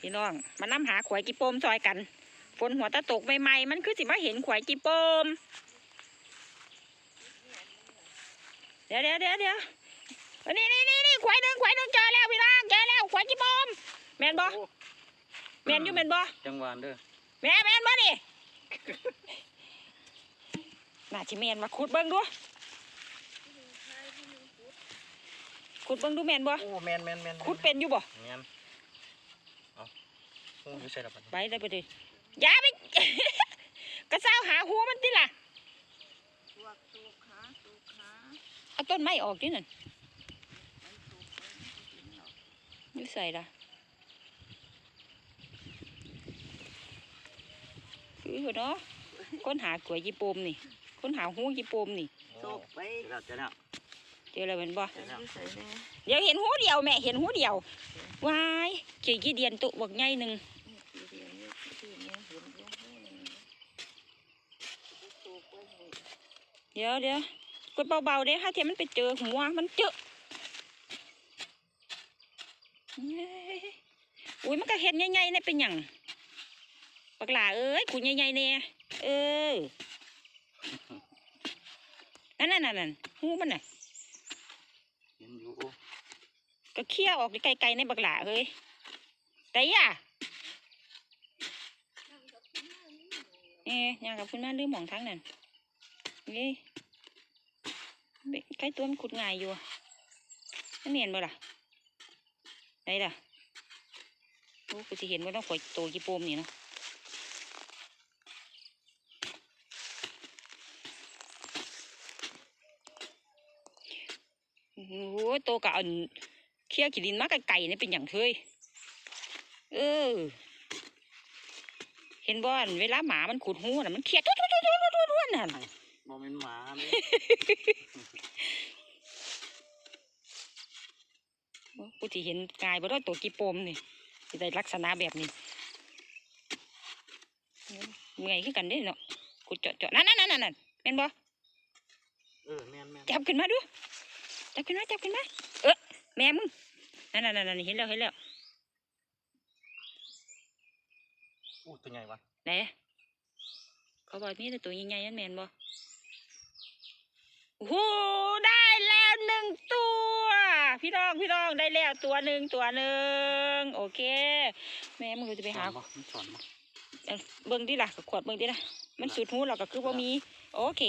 พี่น้องมานํหาขวายกีโปมซอยกัน ฝนหัวตะตกใหม่ๆมันคือสิมาเห็นขวายกีโปม เดี๋ยวเดี๋ยวเดี๋ยวเดี๋ยวนี่นี่นี่นี่ขวายหนึ่งขวายหนึ่งเจอแล้วพี่น้องเจอแล้วขวายกีโปมแมนบ่แมนอยู่แมนบ่จังหวานเด้อแม่แมนบ่นี่น่าจิแมนมาขุดเบิ่งดูขุดเบิ่งดูแมนบ่โอ้แมนแมนแมนขุดเป็นอยู่บ่แมนเอา หูอยู่ใส่ละปัดไปได้ไปดิอย่าไป กระเซ้าหาหัวมันติล่ะตัวตัวขาตัวขาเอาต้นไม้ออกดินั่นมันตัวไปมันก็กินหรอกอยู่ใส่ละคือหัวเนาะค้นหากล้วยยีโปมนี่ค้นหาหูยีโปมนี่โศกไปเจอแล้วเจอแล้วเจออะไรมันบ่ใส่อยู่ใส่แน่เดี๋ยวเห็นหูเดียวแม่เห็นหูเดียววายขี่กี่เดียนตุบักใหญ่หนึ่ง นี่ปีเดียวนี่ปีนี้เห็นเยอะแน่เลยโศกไปให้ เดี๋ยวเดี๋ยวกดเบาๆเด้ถ้าเทียมมันไปเจอหัวมันเจอเย้อุ้ยมันก็เห็นใหญ่ๆนี่เป็นหยังปักหลาเอ้ยกูใหญ่ๆเนี่ยเออนั่นนั่นนั่นหูมันน่ะเห็นอยู่ก็เคี่ยวออกไกลๆในบักหลาเฮ้ยแต่ย่าเอ๊ะยังกับคุณแม่ลืมมองทั้งนั่น นี่ใกล้ตัวมันขุดง่ายอยู่นั่นเห็นบ่ล่ะได้ล่ะโอ้กูจะเห็นว่าต้องข่อยโตกี่โปมนี่เนาะโอ้โหโตกับอันเคี่ยวขีดินมากไก่เนี่ยเป็นอย่างเคยเออ เห็นบ่อันเวลาหมามันขุดหูน่ะมันเคี่ยวทุทุทุทุทุทุทุนั่น บ่แม่นหมาเลยโอ้กูที่เห็นกายบ่ได้ตัวกี่โปมนี่สิได้ลักษณะแบบนี้เมื่อยขึ้นกันเด้เนาะกูเจาะเจาะนั่นนั่นนั่นนั่นแม่นบ่เออแมนแมนจับขึ้นมาดูจับขึ้นมาจับขึ้นมาเออแม่มึงนั่นนั่นนั่นเห็นแล้วเห็นแล้วอู้ตัวใหญ่วะไหนเขาบอกมีแต่ตัวใหญ่ๆนั่นแม่นบ่โอ้โหได้แล้วหนึ่งตัว พี่น้องพี่น้องได้แล้วตัวหนึ่งตัวหนึ่งโอเค แม่มึงกูจะไปหาสอนบ่มันสอนบ่เอาเบิ่งดิล่ะก็ขวดเบิ่งดิล่ะมันสุดหูเราก็คือว่ามี โอเค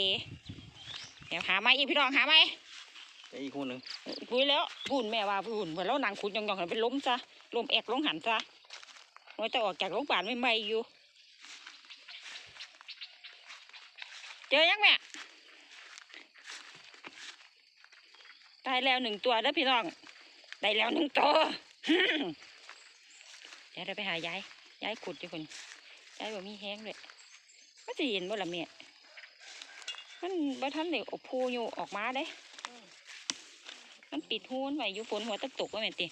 เดี๋ยวหาไม้อีกพี่น้องหาไม้แต่อีกคู่หนึงคุยแล้วพูนแม่ว่าพูนเพื่อนเรานางขุดยองๆให้เป็นล้มซะล้มแอกลงหันซะว่าจะออกจากโรงพยาบาลไม่ไม่ๆอยู่ เจอยังแม่ ได้แล้วหนึ่งตัวแล้วพี่น้อง ได้แล้วหนึ่งตัว เดี๋ยวเราไปหายายยายขุดอยู่คนยายบ่มีแห้งเลยก็จะเห็นบ่ละแม่มันบ่ทันเด็กอบพูอยู่ออกมาเด้ มันปิดหูนไว้อยู่ฝนหัวตะตกว่าแม่นติ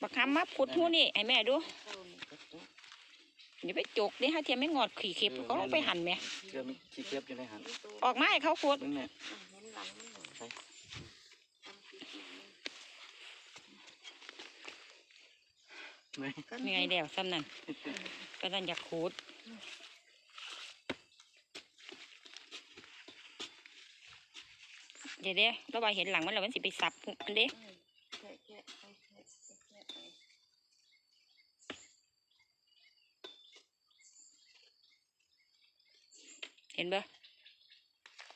บักคำมาพุดหูนี่ให้แม่ดูเข้านี่ก็ตกอย่าไปจกดิฮะเทียมไม่งอดขี่เข็บเขาลงไปหั่นแหม่เชื่อมีขี้เกียจอยู่ในหันมีตัวออกมาให้เขาขุด เบิ่งแม่ เห็นหลังมันหน่อย ใส่ ทำปีก ๆไหนกันยังไงเดี๋ยวซ้ำนั่นก็นั่นอยากขุดเดี๋ยวเดี๋ยวเราไปเห็นหลังมันแล้วมันสิไปสับมันเด้อืมแค่แค่ไปแค่แค่ไปเห็นบ่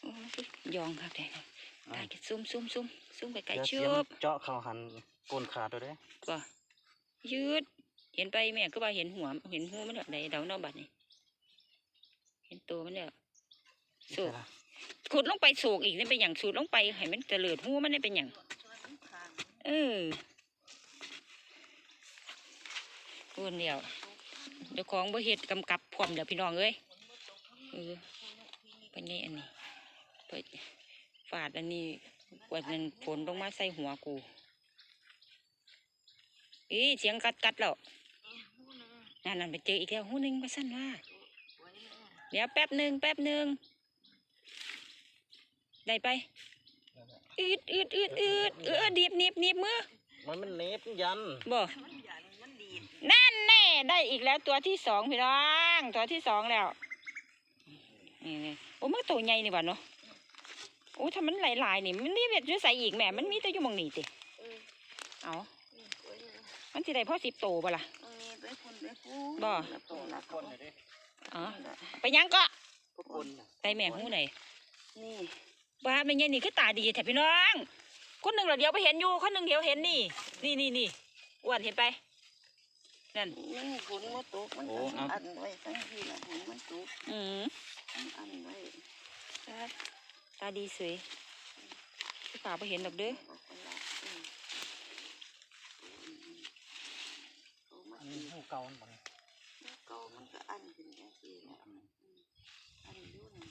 โอ้ยยองครับเดี๋ยวๆตายจะซุ่มซุ่มซุ่มซุ่มไกลเดี๋ยวๆเสีชุยมบเจาะเข้าหันโกนขาดตัวเด้บ่ ยืด เห็นไปแม่ก็ว่าเห็นหัว เห็นหูมันแล้วใดเดาเนาะบัดนี้เห็นตัวมันแล้วสูบขุดลงไปสูกอีกนี่เป็นอย่างสูดลงไปให้มันเจริญหูมันนี่เป็นอย่างช่วยมันขางเออพูนเดียวเดี๋ยวของบ่เฮ็ดกำกับพร้อมเดี๋ยวพี่น้องเอ้ยเออเป็นไงอันนี้ไปฟาดอันนี้กว่านั้นฝนลงมาใส่หัวกู อีเสียงกัดกัดแล้วเนี่ยหูหนึงนั่นนั่นไปเจออีกแล้วหูหนึงว่าสั้นว่าไว้เนี่ยเดี๋ยวแป๊บหนึ่งแป๊บหนึ่งได้ไปอืดอืดอืดอืดเออดีบหนีบหนีบมือมันมันเน็บยันบ่มันหยันมันดีดนั่นได้อีกแล้วตัวที่สองพี่น้องตัวที่สองแล้วนี่นี่โอ้มันตัวใหญ่นี่หว่าเนาะโอ้ถ้ามันหลายๆนี่มันมีเบ็ดอยู่ใส่อีกแหม่มันมีแต่อยู่หมองนี่ติเออเอานี่สวยเลย มันสิได้พ่อสิบโตบ่ล่ะเอานี่ไปคุณไปคุณบ่แล้วตรงนั้นคนเลยดิอ๋อไปยังก็พวกคนน่ะไปแม่หูไหนนี่ว่าไม่ใช่นี่คือตาดีแท้พี่น้องคนหนึ่งเราเดียวไปเห็นอยู่คนหนึ่งเดียวเห็นนี่ นี่นี่นี่อ้วนเห็นไปนั่นนี่ฝนมันตกมันต้องอันไว้ทั้งที่ละฝนมันตกอืมต้องอันไว้ตาดีสวยพี่ป่าไปเห็นดอกเด้อเอาคนละอืมเอามา อันนี้หู เก่าอันบ่เนี่ยเก่ามันก็อันขึ้นจังซี่ละอืมอันอยู่นี่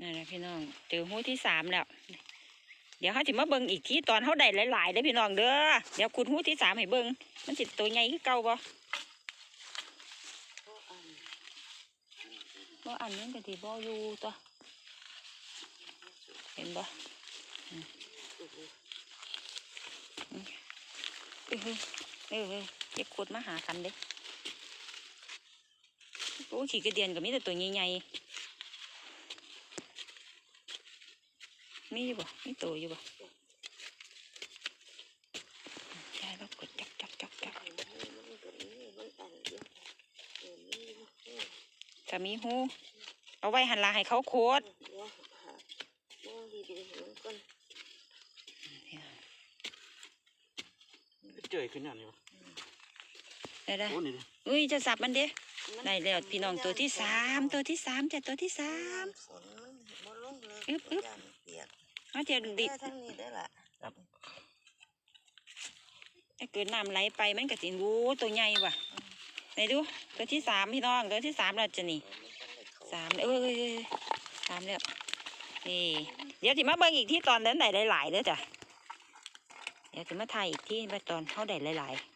นั่นนะพี่น้องเจอหูที่สามแล้ว เดี๋ยวเขาจะมาเบิ่งอีกทีตอนเขาได้หลายๆเด้อพี่น้องเด้อ เดี๋ยวขุดหูที่สามให้เบิ่งมันสิตัวใหญ่คือเก่าบ่ก็อันบ่อันนั้นก็สิบ่อยู่ตัว เห็นบ่เออเออเอ อเก็บขุดมาหากันเด้โอ้ขี่กระเดียนก็มีแต่ตัวใหญ่ๆมีอยู่บ่มีตัวอยู่บ่ใช่แล้วกดจักจักจักจักอันนี้มันก็มีมันอันเดียวเออมีมันเออถ้ามีหูเอาไว้หันหลาให้เขาโคตรเดี๋ยวหาโอ้ดีดีๆเห็นก่อนเจอขึ้นอย่างนี้วะ ได้ได้โอ้นี่ดิอุ้ยจะสับมันเด้ได้แล้วพี่น้องตัวที่สามตัวที่สามจ้ะตัวที่สามฝนมันบ่ลงเลยอึ๊บอึ๊บย่านเปียกเอาเจะดิแค่ทั้งนี้ได้ละถ้าเกิดน้ำไหลไปมันก็สิวูตัวใหญ่ว่ะไหนดูตัวที่สามพี่น้องตัวที่สามแล้วจะนี่สามเอ้ยเอ้ยเอ้ยสามแล้วนี่เดี๋ยวสิมาเบิ่งอีกที่ตอนนั้นได้หลายๆเด้อจ้ะเดี๋ยวสิมาถ่ายอีกที่ว่าตอนเขาได้หลายๆ